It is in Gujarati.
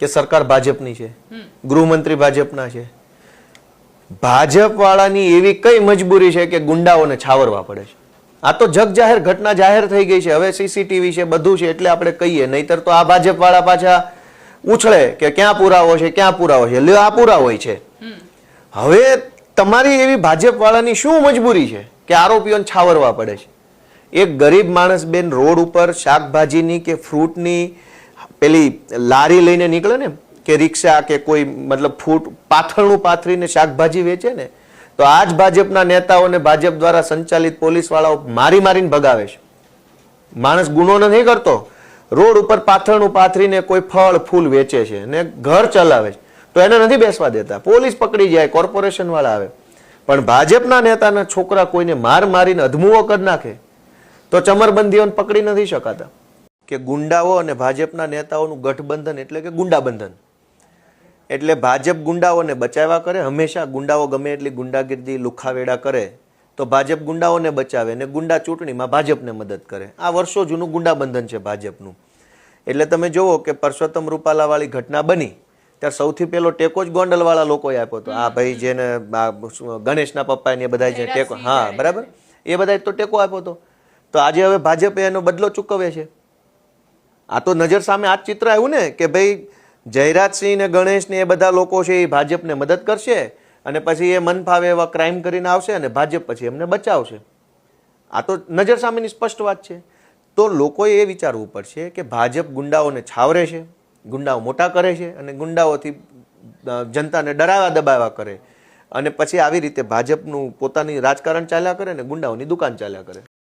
કે સરકાર ભાજપની છે? ગૃહમંત્રી ભાજપના છે? ભાજપ વાળાની એવી કઈ મજબૂરી છે કે ગુંડાઓને છાવરવા પડે છે? આ તો જગ જાહેર ઘટના જાહેર થઈ ગઈ છે. હવે સીસીટીવી છે, બધું છે એટલે આપણે કહીએ. નહીતર તો આ ભાજપ વાળા પાછા ઉછળે કે ક્યાં પુરાવો છે, ક્યાં પુરાવો છે? લ્યો, આ પુરાવો છે. હવે તમારી એવી ભાજપ વાળાની શું મજબૂરી છે કે આરોપીઓને છાવરવા પડે છે? એક ગરીબ માણસ બેન રોડ ઉપર શાકભાજીની કે ફ્રૂટની પેલી લારી લઈને નીકળે ને, કે રિક્ષા કે કોઈ મતલબ ફૂટ, પાથરણું પાથરીને શાકભાજી વેચે ને, તો આ જ ભાજપના નેતાઓને ભાજપ દ્વારા સંચાલિત પોલીસવાળાઓ મારી મારીને ભગાવે છે. માણસ ગુનો નથી કરતો. રોડ ઉપર પાથરણું પાથરીને કોઈ ફળ, ફૂલ વેચે છે ને ઘર ચલાવે છે. તો એને નથી બેસવા દેતા. પોલીસ પકડી જાય, કોર્પોરેશનવાળા આવે. પણ ભાજપના નેતાના છોકરા કોઈને માર મારીને અધમુઓ કરી નાખે, તો ચમરબંધીઓને પકડી નથી શકાતા. કે ગુંડાઓ અને ભાજપના નેતાઓનું ગઠબંધન એટલે કે ગુંડાબંધન. એટલે ભાજપ ગુંડાઓને બચાવ્યા કરે હંમેશા ગુંડાઓ ગમે એટલી ગુંડાગીર્દી લુખાવેડા કરે તો ભાજપ ગુંડાઓને બચાવે ને ગુંડા ચૂંટણીમાં ભાજપને મદદ કરે. આ વર્ષો જૂનું ગુંડાબંધન છે ભાજપનું. એટલે તમે જુઓ કે પરસોત્તમ રૂપાલાવાળી ઘટના બની ત્યારે સૌથી પહેલો ટેકો જ ગોંડલવાળા લોકોએ આપ્યો હતો. આ ભાઈ જેને ગણેશના પપ્પા એ બધા જે ટેકો હા બરાબર? એ બધા તો ટેકો આપ્યો હતો. તો આજે હવે ભાજપે એનો બદલો ચૂકવે છે. આ તો નજર સામે આ ચિત્ર આવ્યું ને, કે ભાઈ જયરાજસિંહ ને ગણેશ ને એ બધા લોકો છે એ ભાજપને મદદ કરશે અને પછી એ મન ફાવે એવા ક્રાઇમ કરીને આવશે અને ભાજપ પછી એમને બચાવશે. આ તો નજર સામેની સ્પષ્ટ વાત છે. તો લોકોએ એ વિચારવું પડશે કે ભાજપ ગુંડાઓને છાવરે છે, ગુંડાઓ મોટા કરે છે અને ગુંડાઓથી જનતાને ડરાવ્યા દબાવ્યા કરે અને પછી આવી રીતે ભાજપનું પોતાની રાજકારણ ચાલ્યા કરે અને ગુંડાઓની દુકાન ચાલ્યા કરે.